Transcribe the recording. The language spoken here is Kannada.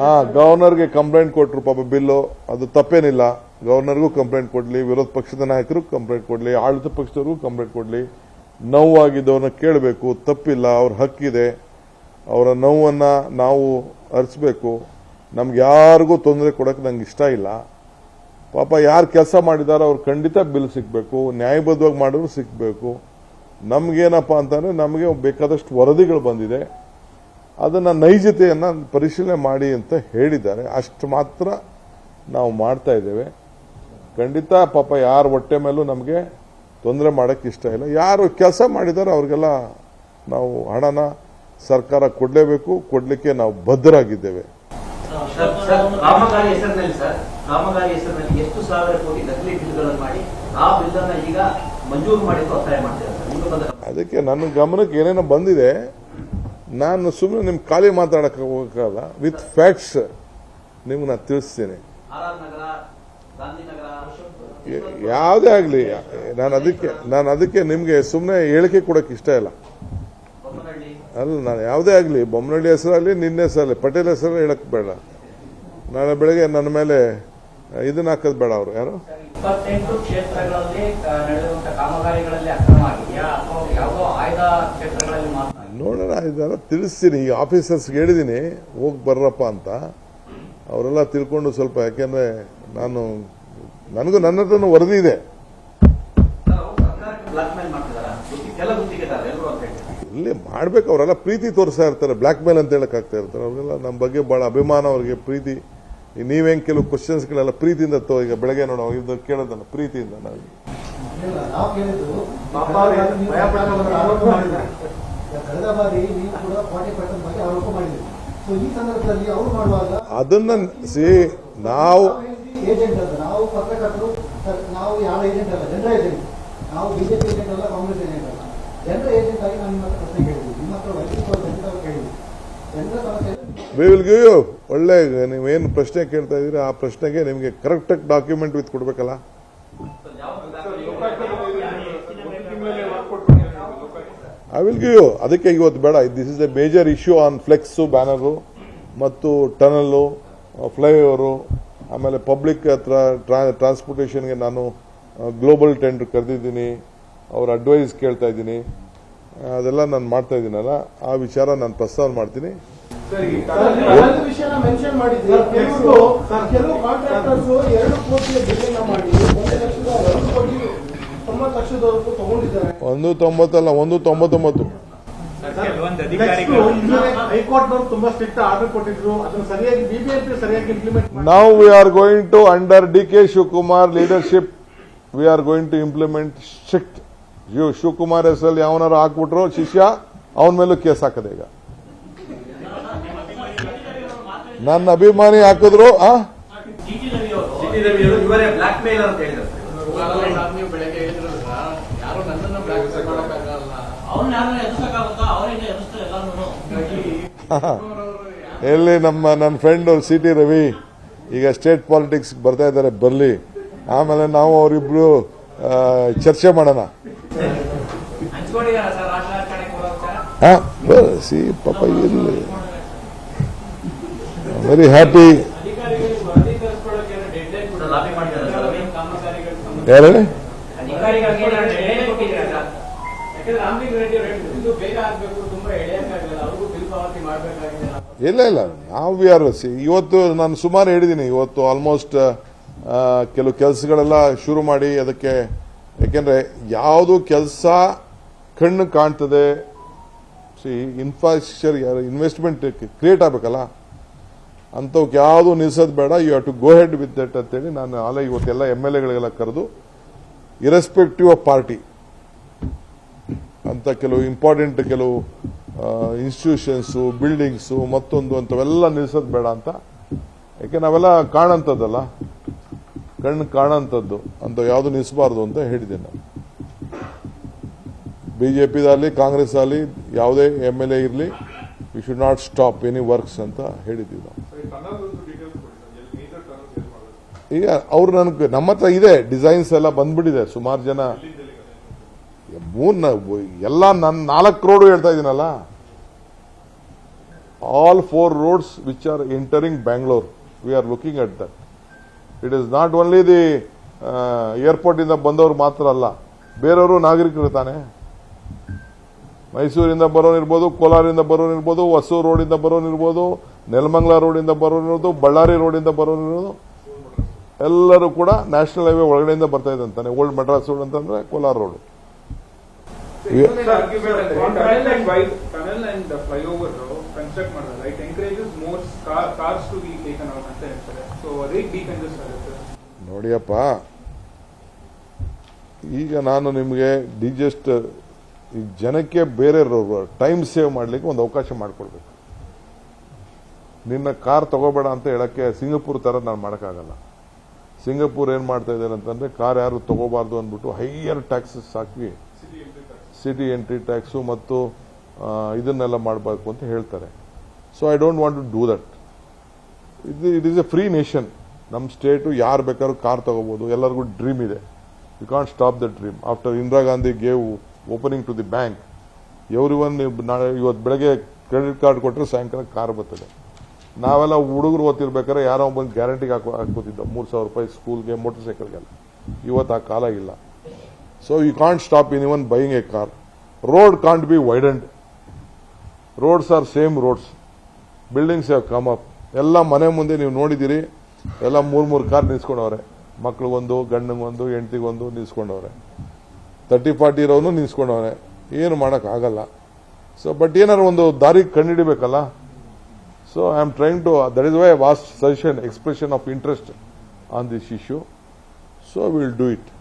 ಹಾ ಗವರ್ನರ್ಗೆ ಕಂಪ್ಲೇಂಟ್ ಕೊಟ್ರು ಪಾಪ ಬಿಲ್ಲು. ಅದು ತಪ್ಪೇನಿಲ್ಲ. ಗವರ್ನರ್ಗೂ ಕಂಪ್ಲೇಂಟ್ ಕೊಡ್ಲಿ, ವಿರೋಧ ಪಕ್ಷದ ನಾಯಕರು ಕಂಪ್ಲೇಂಟ್ ಕೊಡ್ಲಿ, ಆಡಳಿತ ಪಕ್ಷದವ್ರಿಗೂ ಕಂಪ್ಲೇಂಟ್ ಕೊಡ್ಲಿ. ನೋವಾಗಿದ್ದವ್ರನ್ನ ಕೇಳಬೇಕು, ತಪ್ಪಿಲ್ಲ, ಅವ್ರ ಹಕ್ಕಿದೆ. ಅವರ ನೋವನ್ನು ನಾವು ಅರ್ಸಬೇಕು ನಮ್ಗೆ ಯಾರಿಗೂ ತೊಂದರೆ ಕೊಡಕ್ಕೆ ನಂಗೆ ಇಷ್ಟ ಇಲ್ಲ. ಪಾಪ ಯಾರು ಕೆಲಸ ಮಾಡಿದಾರೋ ಅವ್ರು ಖಂಡಿತ ಬಿಲ್ ಸಿಗಬೇಕು, ನ್ಯಾಯಬದ್ಧವಾಗಿ ಮಾಡಿದ್ರು ಸಿಗಬೇಕು. ನಮಗೇನಪ್ಪ ಅಂತಂದ್ರೆ ನಮಗೆ ಬೇಕಾದಷ್ಟು ವರದಿಗಳು ಬಂದಿದೆ. ಅದನ್ನ ನೈಜತೆಯನ್ನ ಪರಿಶೀಲನೆ ಮಾಡಿ ಅಂತ ಹೇಳಿದ್ದಾರೆ. ಅಷ್ಟು ಮಾತ್ರ ನಾವು ಮಾಡ್ತಾ ಇದ್ದೇವೆ. ಖಂಡಿತ ಪಾಪ ಯಾರ ಹೊಟ್ಟೆ ಮೇಲೂ ನಮಗೆ ತೊಂದರೆ ಮಾಡಕ್ಕೆ ಇಷ್ಟ ಇಲ್ಲ. ಯಾರು ಕೆಲಸ ಮಾಡಿದಾರೋ ಅವ್ರಿಗೆಲ್ಲ ನಾವು ಹಣನ ಸರ್ಕಾರ ಕೊಡಲೇಬೇಕು. ಕೊಡಲಿಕ್ಕೆ ನಾವು ಬದ್ಧರಾಗಿದ್ದೇವೆ. ಅದಕ್ಕೆ ನನ್ನ ಗಮನಕ್ಕೆ ಏನೇನೋ ಬಂದಿದೆ. ನಾನು ಸುಮ್ಮನೆ ನಿಮ್ ಖಾಲಿ ಮಾತಾಡಕ್ಕೆ ಹೋಗಲ್ಲ ವಿತ್ ಫ್ಯಾಕ್ಟ್ಸ್ ನಿಮ್ಗೆ ನಾನು ತಿಳಿಸ್ತೇನೆ ಯಾವುದೇ ಆಗಲಿ ನಾನು ಅದಕ್ಕೆ ನಾನು ಅದಕ್ಕೆ ನಿಮಗೆ ಸುಮ್ಮನೆ ಹೇಳಿಕೆ ಕೊಡೋಕೆ ಇಷ್ಟ ಇಲ್ಲ. ಅಲ್ಲ ನಾನು ಯಾವುದೇ ಆಗಲಿ ಬೊಮ್ಮನಹಳ್ಳಿ ಹೆಸರಲ್ಲಿ ನಿನ್ನ ಹೆಸರಲ್ಲಿ ಪಟೇಲ್ ಹೆಸರಲ್ಲಿ ಹೇಳಕ್ ಬೇಡ. ನಾಳೆ ಬೆಳಗ್ಗೆ ನನ್ನ ಮೇಲೆ ಇದನ್ನ ಹಾಕೋದು ಬೇಡ ಅವರು ಯಾರು? ಕ್ಷೇತ್ರಗಳಲ್ಲಿ ನಡೆದಿರುವಂತಹ ಕಾಮಗಾರಿಗಳಲ್ಲಿ ಅಕ್ರಮ ಆಗಿದೆಯಾ? ಅಥವಾ ಯಾವುದೋ ಆಯ್ದ ಕ್ಷೇತ್ರಗಳಲ್ಲಿ ಮಾತ್ರ? ನೋಡೋಣ ಇದನ್ನು ತಿಳಿಸ್ತೀನಿ. ಈ ಆಫೀಸರ್ಸ್ಗೆ ಹೇಳಿದ್ದೀನಿ ಹೋಗಿ ಬರ್ರಪ್ಪ ಅಂತ. ಅವರೆಲ್ಲ ತಿಳ್ಕೊಂಡು ಸ್ವಲ್ಪ, ಯಾಕೆಂದ್ರೆ ನಾನು, ನನಗೂ ನನ್ನ ಹತ್ರನೂ ವರದಿ ಇದೆ. ಇಲ್ಲಿ ಮಾಡ್ಬೇಕು, ಅವರೆಲ್ಲ ಪ್ರೀತಿ ತೋರಿಸ್ತಾ ಇರ್ತಾರೆ ಬ್ಲ್ಯಾಕ್ ಮೇಲ್ ಅಂತ ಹೇಳಕ್ ಆಗ್ತಾ ಇರ್ತಾರೆ. ಅವರೆಲ್ಲ ನಮ್ಮ ಬಗ್ಗೆ ಬಹಳ ಅಭಿಮಾನ, ಅವ್ರಿಗೆ ಪ್ರೀತಿ. ನೀವೇನು ಕೆಲವು ಕ್ವಶನ್ಸ್ಗಳೆಲ್ಲ ಪ್ರೀತಿಯಿಂದ ತೋ, ಈಗ ಬೆಳಗ್ಗೆ ನೋಡೋ ಇದು ಕೇಳೋದಲ್ಲ ಪ್ರೀತಿಯಿಂದ ನಾವು ಬಾರಿ ನೀವು ಕೂಡ ಫಾರ್ಟಿ ಪರ್ಸೆಂಟ್ ಬಗ್ಗೆ ಆರೋಪ ಮಾಡಿದ್ರಿ. ಸೊ ಈ ಸಂದರ್ಭದಲ್ಲಿ ಅವರು ಮಾಡುವಾಗ ಅದನ್ನ ಸಿ ನಾವು ಏಜೆಂಟ್ ಅಂತ ನಾವು ಪತ್ರಕರ್ತರು ಸರ್, ನಾವು ಯಾವ ಏಜೆಂಟ್ ಅಲ್ಲ ಜನರ ಏಜೆಂಟ್. ನಾವು ಬಿಜೆಪಿ ಏಜೆಂಟ್ ಅಲ್ಲ ಕಾಂಗ್ರೆಸ್ ಏಜೆಂಟ್ ಅಲ್ಲ. ಜನರ ಏಜೆಂಟ್ ಆಗಿ ನಾನು ನಿಮ್ಮ ಹತ್ರ ಪ್ರಶ್ನೆ ಕೇಳಿದ್ವಿ ನಿಮ್ಮ ಹತ್ರ ವೈಯಕ್ತಿಕ ಖಂಡಿತ ಕೇಳಿದ್ವಿ ಜನರ ಸಮಸ್ಯೆ ವಿ ವಿಲ್ ಗಿವ್ ಯು ಒಳ್ಳೆ ನೀವೇನು ಪ್ರಶ್ನೆ ಕೇಳ್ತಾ ಇದ್ರಿ ಆ ಪ್ರಶ್ನೆಗೆ ನಿಮಗೆ ಕರೆಕ್ಟ್ ಡಾಕ್ಯುಮೆಂಟ್ ವಿತ್ ಕೊಡ್ಬೇಕಲ್ಲ? ಐ ವಿಲ್ ಗಿವ್ ಯು ಅದಕ್ಕೆ ಇವತ್ತು ಬೇಡ this is a major issue on flex banner ಮತ್ತು ಟನಲ್ಲು ಫ್ಲೈಓವರು ಆಮೇಲೆ ಪಬ್ಲಿಕ್ ಹತ್ರ ಟ್ರಾನ್ಸ್ಪೋರ್ಟೇಷನ್ಗೆ ನಾನು ಗ್ಲೋಬಲ್ ಟೆಂಡರ್ ಕರೆದಿದ್ದೀನಿ ಅವ್ರ ಅಡ್ವೈಸ್ ಕೇಳ್ತಾ ಇದ್ದೀನಿ ಅದೆಲ್ಲ ನಾನು ಮಾಡ್ತಾ ಇದ್ದೀನಲ್ಲ ಆ ವಿಚಾರ ನಾನು ಪ್ರಸ್ತಾವ ಮಾಡ್ತೀನಿ. ಸರ್, ಈ ಒಂದು ವಿಷಯನ ಮೆನ್ಷನ್ ಮಾಡಿದ್ರಿ ಕೆಲವರು ಕೆಲವು ಕಾಂಟ್ರಾಕ್ಟರ್ಸ್ ಎರಡು ಕೋಟಿಯ ಬಿಲ್ ಮಾಡಿ ಒಂದು ಲಕ್ಷದ ಒಂದು ಕೋಟಿ ತೊಂಬತ್ತು ಲಕ್ಷದವರೆಗೂ ತಗೊಂಡಿದ್ದಾರೆ ಒಂದು ತೊಂಬತ್ತಲ್ಲ ಒಂದು ತೊಂಬತ್ತೊಂಬತ್ತು ಹೈಕೋರ್ಟ್ನವರು ತುಂಬಾ ಸ್ಟ್ರಿಕ್ಟ್ ಆರ್ಡರ್ ಕೊಟ್ಟಿದ್ರು ಅದನ್ನ ಒಂದು ತೊಂಬತ್ತಲ್ಲ ಒಂದು ತೊಂಬತ್ತೊಂಬತ್ತು. Now we are going to under D K Shivakumar leadership we are going to implement strict Shivakumar ಹೆಸರಲ್ಲಿ ಯಾವನಾರು ಹಾಕ್ಬಿಟ್ರು ಶಿಷ್ಯ ಅವನ ಮೇಲೂ ಕೇಸ್ ಹಾಕದೆ ಈಗ. ನನ್ನ ಅಭಿಮಾನಿ ಹಾಕಿದ್ರು ಹಾ ಮೇಲ್ ಅಂತ ಹೇಳಿದ್ರು. ಯಾರನ್ನ ಎದುರಿಸಕ್ಕಾಗುತ್ತಾ ಅವರಿಂದ ಎದುರಿಸ್ತಾರೆ ಎಲ್ಲಾನು ಎಲ್ಲಿ ನಮ್ಮ ನನ್ನ ಫ್ರೆಂಡ್ ಸಿ ಟಿ ರವಿ ಈಗ ಸ್ಟೇಟ್ ಪಾಲಿಟಿಕ್ಸ್ ಬರ್ತಾ ಇದ್ದಾರೆ ಬರಲಿ. ಆಮೇಲೆ ನಾವು ಅವರಿಬ್ರು ಚರ್ಚೆ ಮಾಡೋಣ. ಸಿ ಪಾಪ ಇರಲಿ. ವೆರಿ ಹ್ಯಾಪಿ ಯಾರು ಇಲ್ಲ ಇಲ್ಲ. ನಾವು ವಿ ಆರ್ ಇವತ್ತು ನಾನು ಸುಮಾರು ಹೇಳಿದ್ದೀನಿ ಇವತ್ತು ಆಲ್ಮೋಸ್ಟ್ ಕೆಲವು ಕೆಲಸಗಳೆಲ್ಲ ಶುರು ಮಾಡಿ ಅದಕ್ಕೆ ಯಾಕೆಂದ್ರೆ ಯಾವುದು ಕೆಲಸ ಕಣ್ಣು ಕಾಣ್ತದೆ. ಸಿ ಇನ್ಫ್ರಾಸ್ಟ್ರಕ್ಚರ್ ಇನ್ವೆಸ್ಟ್ಮೆಂಟ್ ಕ್ರಿಯೇಟ್ ಆಗಬೇಕಲ್ಲ? ಅಂಥವ್ಕೆ ಯಾವುದು ನಿಲ್ಸೋದು ಬೇಡ. You have to go ahead with that ಅಂತೇಳಿ ನಾನು ಆಲೇ ಇವತ್ತೆಲ್ಲ ಎಂ ಎಲ್ ಎಗಳಿಗೆಲ್ಲ ಕರೆದು ಇರೆಸ್ಪೆಕ್ಟಿವ್ ಆಫ್ ಪಾರ್ಟಿ ಅಂತ ಕೆಲವು ಇಂಪಾರ್ಟೆಂಟ್ ಕೆಲವು ಇನ್ಸ್ಟಿಟ್ಯೂಷನ್ಸು ಬಿಲ್ಡಿಂಗ್ಸು ಮತ್ತೊಂದು ಅಂಥವೆಲ್ಲ ನಿಲ್ಲಿಸೋದು ಬೇಡ ಅಂತ. ಯಾಕೆ ನಾವೆಲ್ಲ ಕಾಣಂಥದ್ದಲ್ಲ. ಕಣ್ಣು ಕಾಣಂಥದ್ದು. ಅಂತ ಯಾವುದು ನಿಲ್ಲಿಸಬಾರ್ದು ಅಂತ ಹೇಳಿದೆ ನಾನು. ಬಿಜೆಪಿದಾಗಲಿ ಕಾಂಗ್ರೆಸ್ ಆಗಲಿ ಯಾವುದೇ ಎಂ ಎಲ್ ಎ ಇರಲಿ we should not stop any works ಅಂತ ಹೇಳಿದ್ದೀವಿ ನಾವು. ಈಗ ಅವ್ರು ನನಗೆ ನಮ್ಮ ಹತ್ರ ಇದೆ ಡಿಸೈನ್ಸ್ ಎಲ್ಲ ಬಂದ್ಬಿಟ್ಟಿದೆ. ಸುಮಾರು ಜನ ಮೂರ್ ಎಲ್ಲ ನನ್ನ ನಾಲ್ಕು ರೋಡು ಹೇಳ್ತಾ ಇದ್ದೀನಲ್ಲ all four roads which are entering Bangalore we are looking at that it is not only the airport ಇಂದ ಬಂದವರು ಮಾತ್ರ ಅಲ್ಲ, ಬೇರೆಯವರು ನಾಗರಿಕರು ತಾನೆ. ಮೈಸೂರಿಂದ ಬರೋನಿರ್ಬೋದು ಕೋಲಾರಿಂದ ಬರೋನಿರ್ಬೋದು ಹೊಸೂರು ರೋಡಿಂದ ಬರೋನಿರ್ಬೋದು ನೆಲಮಂಗಲ ರೋಡಿಂದ ಬರೋನಿರ್ಬೋದು ಬಳ್ಳಾರಿ ರೋಡಿಂದ ಬರೋನಿರ್ಬೋದು ಎಲ್ಲರೂ ಕೂಡ ನ್ಯಾಷನಲ್ ಹೈವೇ ಒಳಗಡೆಯಿಂದ ಬರ್ತಾ ಇದ್ದಂತಾನೆ ಓಲ್ಡ್ ಮಡ್ರಾಸ್ ರೋಡ್ ಅಂತಂದ್ರೆ ಕೋಲಾರ ರೋಡ್ ಫ್ಲೈಓವರ್ ಕನ್ಸ್ಟ್ರಕ್ಟ್ ಮಾಡೋದು right encourages more cars to be taken out ಅಂತ ಹೇಳ್ತಾರೆ. ಸೊ ಅದೇ ಡಿಕಂಜಸ್ಟ್ ಆಗುತ್ತೆ. ನೋಡಿಯಪ್ಪ ಈಗ ನಾನು ನಿಮಗೆ ಡಿಜೆಸ್ಟ್ ಈ ಜನಕ್ಕೆ ಬೇರೆ ಟೈಮ್ ಸೇವ್ ಮಾಡ್ಲಿಕ್ಕೆ ಒಂದು ಅವಕಾಶ ಮಾಡಿಕೊಡ್ಬೇಕು. ನಿನ್ನ ಕಾರ್ ತಗೋಬೇಡ ಅಂತ ಹೇಳಕ್ಕೆ ಸಿಂಗಪುರ್ ತರ ನಾನು ಮಾಡೋಕ್ಕಾಗಲ್ಲ. ಸಿಂಗಪುರ್ ಏನ್ ಮಾಡ್ತಾ ಇದ್ದಾರೆ ಅಂತಂದ್ರೆ ಕಾರ್ ಯಾರು ತಗೋಬಾರ್ದು ಅಂದ್ಬಿಟ್ಟು ಹೈಯರ್ ಟ್ಯಾಕ್ಸಸ್ ಹಾಕಿ ಸಿಟಿ ಎಂಟ್ರಿ ಟ್ಯಾಕ್ಸು ಮತ್ತು ಇದನ್ನೆಲ್ಲ ಮಾಡಬೇಕು ಅಂತ ಹೇಳ್ತಾರೆ. So I don't want to do that ಇದು it is a free nation ನಮ್ಮ ಸ್ಟೇಟು ಯಾರು ಬೇಕಾದ್ರೂ ಕಾರ್ ತಗೋಬಹುದು ಎಲ್ಲರಿಗೂ ಡ್ರೀಮ್ ಇದೆ. You can't stop the dream after Indira Gandhi gave opening to the bank everyone ನಾಳೆ ಇವತ್ತು ಬೆಳಗ್ಗೆ ಕ್ರೆಡಿಟ್ ಕಾರ್ಡ್ ಕೊಟ್ಟರೆ ಸಾಯಂಕಾಲ ಕಾರ್ ಬರ್ತದೆ. ನಾವೆಲ್ಲ ಹುಡುಗರು ಓದ್ತಿರ್ಬೇಕಾದ್ರೆ ಯಾರೋ ಒಬ್ಬ ಗ್ಯಾರಂಟಿಗೆ ಹಾಕೋ ಹಾಕೋತಿದ್ದ ಮೂರು ಸಾವಿರ ರೂಪಾಯಿ ಸ್ಕೂಲ್ಗೆ ಮೋಟರ್ ಸೈಕಲ್ಗೆಲ್ಲ ಇವತ್ತು ಆ ಕಾಲ ಇಲ್ಲ. So you can't stop anyone buying buying a car road can't be Roads roads are same roads buildings come up. ಎಲ್ಲ ಮನೆ ಮುಂದೆ ನೀವು ನೋಡಿದ್ದೀರಿ, ಎಲ್ಲ ಮೂರು ಮೂರು ಕಾರ್ ನಿಲ್ಸ್ಕೊಂಡವ್ರೆ. ಮಕ್ಳಿಗೊಂದು ಗಂಡಂಗೊಂದು ಹೆಂಡತಿಗೊಂದು ನಿಲ್ಸ್ಕೊಂಡವ್ರೆ. ತರ್ಟಿ ಫಾರ್ಟಿ ಇರೋನು ನಿಲ್ಸ್ಕೊಂಡವ್ರೆ. ಏನು ಮಾಡೋಕ್ಕಾಗಲ್ಲ ಸೊ ಬಟ್ ಏನಾರು ಒಂದು ದಾರಿ ಕಂಡುಹಿಡಿಬೇಕಲ್ಲ? So I am trying to that is why vast suggestion expression of interest on this issue so will do it